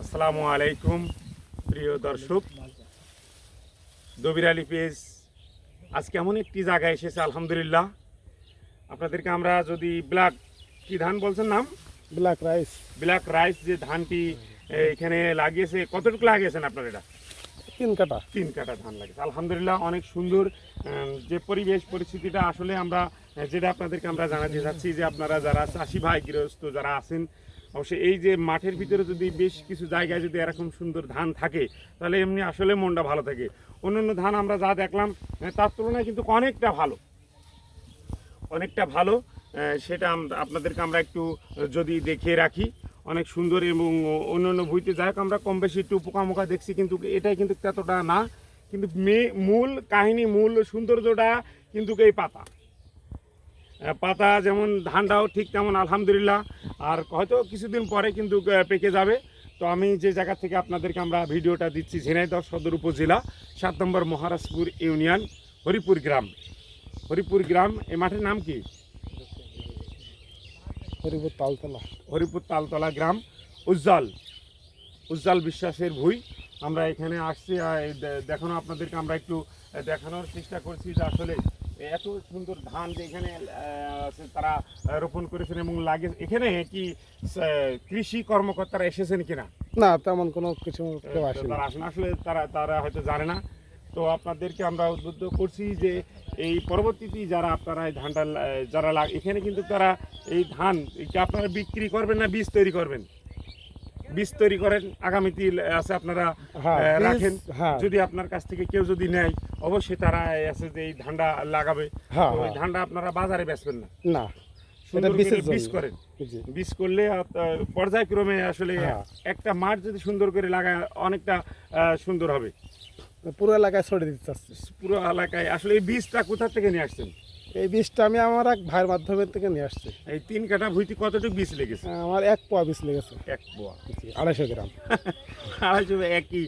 আসসালামু আলাইকুম প্রিয় দর্শক। দবির আলী পেজ আজকে এমন একটি জায়গায় এসেছে আলহামদুলিল্লাহ। আপনাদেরকে আমরা যদি ব্ল্যাক কি ধান বলছেন নাম? Black rice. ব্ল্যাক রাইস যে ধানটি এখানে লাগিয়েছে কতটুকু লাগিয়েছেন আপনারা এটা? তিন কাটা। তিন কাটা ধান লাগিয়েছে। আলহামদুলিল্লাহ অনেক সুন্দর যে পরিবেশ পরিস্থিতিটা আসলে আমরা যেটা আপনাদেরকে আমরা জানাতে চাচ্ছি যে আপনারা যারা চাষি ভাই গৃহস্থ যারা আছেন অবশ্যই এই যে মাঠের ভিতরে যদি বেশ কিছু জায়গায় যদি এরকম সুন্দর ধান থাকে, তাহলে এমনি আসলে মনটা ভালো থাকে। অন্যান্য ধান আমরা যা দেখলাম তার তুলনায় কিন্তু অনেকটা ভালো। অনেকটা ভালো সেটা আপনাদেরকে আমরা একটু যদি দেখিয়ে রাখি, অনেক সুন্দর এবং অন্য অন্য বইতে যাই আমরা কম বেশি একটু পোকামোকা দেখছি, কিন্তু এটাই কিন্তু ততটা না। কিন্তু মে- মূল কাহিনী, মূল সৌন্দর্যটা কিন্তু এই পাতা। পাতা যেমন ধানটাও ঠিক তেমন আলহামদুলিল্লাহ। আর হয়তো কিছুদিন পরে কিন্তু পেকে যাবে। তো আমি যে জায়গা থেকে আপনাদেরকে আমরা ভিডিওটা দিচ্ছি ঝিনাইদহ সদর উপজেলা সাত নম্বর মহারাজপুর ইউনিয়ন হরিপুর গ্রাম। হরিপুর গ্রাম এই মাঠের নাম কি? হরিপুর তালতলা। হরিপুর তালতলা গ্রাম উজ্জ্বল। উজ্জ্বল বিশ্বাসের ভুই। আমরা এখানে আসছি দেখানো আপনাদেরকে আমরা একটু দেখানোর চেষ্টা করছি যে আসলে এত সুন্দর ধান যে এখানে তারা রোপণ করেছেন এবং লাগে এখানে কি কৃষি কর্মকর্তারা এসেছেন কিনা? না তেমন কোনো কিছু কেউ তারা আসেন। আসলে তারা তারা হয়তো জানে না। তো আপনাদেরকে আমরা উদ্বুদ্ধ করছি যে এই পরবর্তীতে যারা আপনারা এই ধানটা যারা লাগ এখানে কিন্তু তারা এই ধান আপনারা বিক্রি করবেন না বীজ তৈরি করবেন? বীজ তৈরি করেন আগামীতে আছে আপনারা হ্যাঁ, রাখেন। হ্যাঁ। যদি আপনার কাছ থেকে কেউ যদি নেয় অবশ্যই তারা আছে যে এই ধানটা লাগাবে। ওই হ্যাঁ। ধানটা আপনারা বাজারে বেচবেন না। না বীজ করেন। বীজ করলে পর্যায়ক্রমে আসলে। একটা মাঠ যদি সুন্দর করে লাগায় অনেকটা সুন্দর হবে। পুরো এলাকায় ছড়িয়ে দিতে চাচ্ছি। পুরো এলাকায়। আসলে এই বীজটা কোথা থেকে নিয়ে আসছেন? এই বীজটা আমি আমার এক ভাইয়ের মাধ্যমে থেকে নিয়ে আসছি। এই তিন কাটা ভুইতে কতটুকু বীজ লেগেছে? আমার এক পোয়া বীজ লেগেছে। এক পোয়া। আড়াইশো গ্রাম। আড়াইশো একই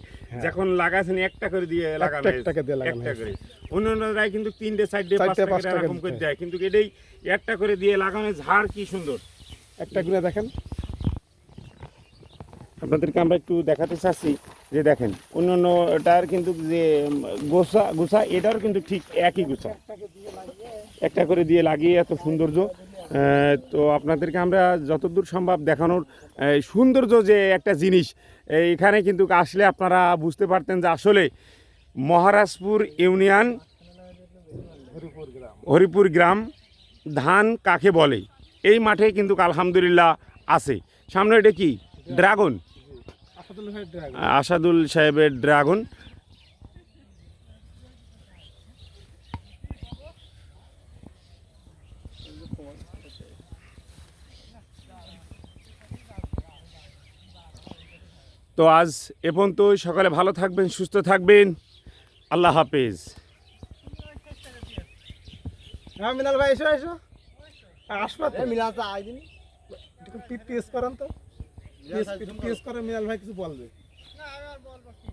যখন লাগাছেন একটা করে দিয়ে লাগানো হ্যাঁ। একটাকে দিয়ে লাগানো একটা করে। অন্যান্যরাই কিন্তু তিনটে চারটে চারটে, পাঁচটা করে পাঁচটা এরকম করে দেয়। কিন্তু এটাই একটা করে দিয়ে লাগানো ঝাড় কি সুন্দর। একটা গুনে দেখেন। আপনাদেরকে আমরা একটু দেখাতে চাচ্ছি যে দেখেন অন্যান্যটার কিন্তু যে গোসা গোসা এটার কিন্তু ঠিক একই গোসা একটা করে দিয়ে লাগিয়ে এত সৌন্দর্য। তো আপনাদেরকে আমরা যতদূর সম্ভব দেখানোর সৌন্দর্য যে একটা জিনিস এখানে কিন্তু আসলে আপনারা বুঝতে পারতেন যে আসলে মহারাজপুর ইউনিয়ন হরিপুর গ্রাম ধান কাকে বলে? এই মাঠে কিন্তু আলহামদুলিল্লাহ আছে। সামনে এটা কি? ড্রাগন। আসাদুল সাহেবের ড্রাগন। তো আজ এ পর্যন্ত সকালে ভালো থাকবেন সুস্থ থাকবেন। আল্লাহ হাফেজ। হ্যাঁ মিনাল ভাই এসো এসো। আসবা তো মিনাল তো আইদিনি। করেন তো। করে। মিনাল ভাই কিছু বলবে।